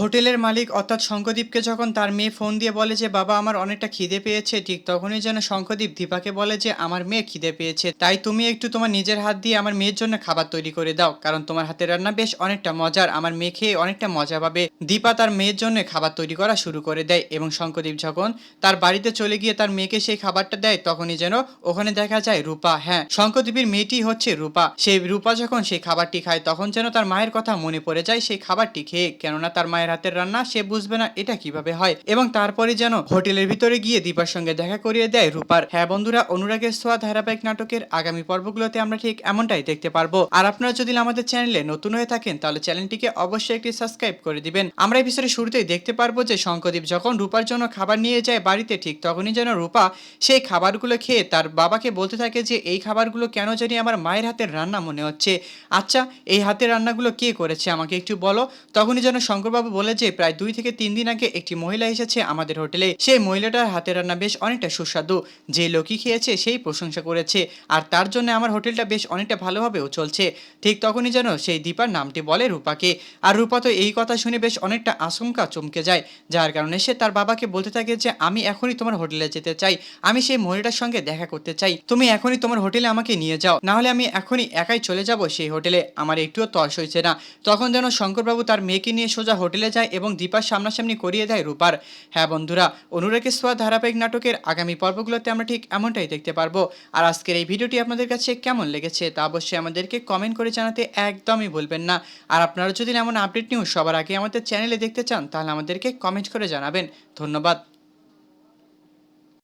হোটেলের মালিক অর্থাৎ শঙ্কদীপকে যখন তার মেয়ে ফোন দিয়ে বলে যে, বাবা, আমার অনেকটা খিদে পেয়েছে, ঠিক তখনই যেন শঙ্কদীপ দীপাকে বলে যে, আমার মেয়ে খিদে পেয়েছে, তাই তুমি একটু তোমার নিজের হাত দিয়ে আমার মেয়ের জন্য খাবার তৈরি করে দাও, কারণ তোমার হাতের রান্না বেশ অনেকটা মজার, আমার মেয়ে খেয়ে অনেকটা মজা পাবে। দীপা তার মেয়ের জন্য খাবার তৈরি করা শুরু করে দেয় এবং শঙ্কদীপ যখন তার বাড়িতে চলে গিয়ে তার মেয়েকে সেই খাবারটা দেয়, তখনই যেন ওখানে দেখা যায় রূপা হ্যাঁ শঙ্কদীপের মেয়েটি হচ্ছে রূপা। সেই রূপা যখন সেই খাবারটি খায়, তখন যেন তার মায়ের কথা মনে পড়ে যায় সেই খাবারটি খেয়ে, কেননা তার মায়ের হাতের রান্না, সে বুঝবে না এটা কীভাবে হয় এবং তারপরে যেন হোটেলের ভিতরে গিয়ে দীপার সঙ্গে দেখা করিয়ে দেয় রূপার। হ্যাঁ বন্ধুরা, অনুরাগের সোয়া ধারাবাহিক নাটকের আগামী পর্বগুলোতে আমরা ঠিক এমনটাই দেখতে পারব। আর আপনারা যদি আমাদের চ্যানেলে নতুন হয়ে থাকেন, তাহলে চ্যানেলটিকে অবশ্যই একটি সাবস্ক্রাইব করে দিবেন। আমরা এই এপিসোডের শুরুতেই দেখতে পারব যে শঙ্কদীপ যখন রূপার জন্য খাবার নিয়ে যায় বাড়িতে, ঠিক তখনই যেন রূপা সেই খাবারগুলো খেয়ে তার বাবাকে বলতে থাকে যে, এই খাবারগুলো কেন জানি আমার মায়ের হাতের রান্না মনে হচ্ছে। আচ্ছা এই হাতের রান্নাগুলো কে করেছে আমাকে একটু বলো? তখনই যেন শঙ্করবাবু বলে যে প্রায় দুই থেকে তিন দিন আগে একটি মহিলা এসেছে আমাদের হোটেলে। সেই মহিলাটার হাতের রান্না বেশ অনেকটা সুস্বাদু। যে লোকই খেয়েছে সেই প্রশংসা করেছে। আর তার জন্য আমার হোটেলটা বেশ অনেকটা ভালোভাবেও চলছে। ঠিক তখনই যেন সেই দীপার নামটি বলে রূপাকে। আর রূপা তো এই কথা শুনে বেশ অনেকটা আশঙ্কা চমকে যায়, যার কারণে সে তার বাবাকে বলতে থাকে যে, আমি এখনই তোমার হোটেলে যেতে চাই। আমি সেই মহিলাটার সঙ্গে দেখা করতে চাই। তুমি এখনই তোমার হোটেলে আমাকে নিয়ে যাও। নাহলে আমি এখনই একাই চলে যাব সেই হোটেলে। আমার একটুও তর্স হয়েছে না। তখন যেন শঙ্করবাবু তার মেয়েকে নিয়ে সোজা হোটেলে যায় এবং দীপার সামনাসামনি করিয়ে দেয় রূপার। হ্যাঁ বন্ধুরা, অনুরাগের সোয়া ধারাবাহিক নাটকের আগামী পর্বগুলোতে আমরা ঠিক এমনটাই দেখতে পারব। আর আজকের এই ভিডিওটি আপনাদের কাছে কেমন লেগেছে তা অবশ্যই আমাদেরকে কমেন্ট করে জানাতে একদমই ভুলবেন না। আর আপনারা যদি এমন আপডেট নিউজ সবার আগে আমাদের চ্যানেলে দেখতে চান, তাহলে আমাদেরকে কমেন্ট করে জানাবেন। ধন্যবাদ।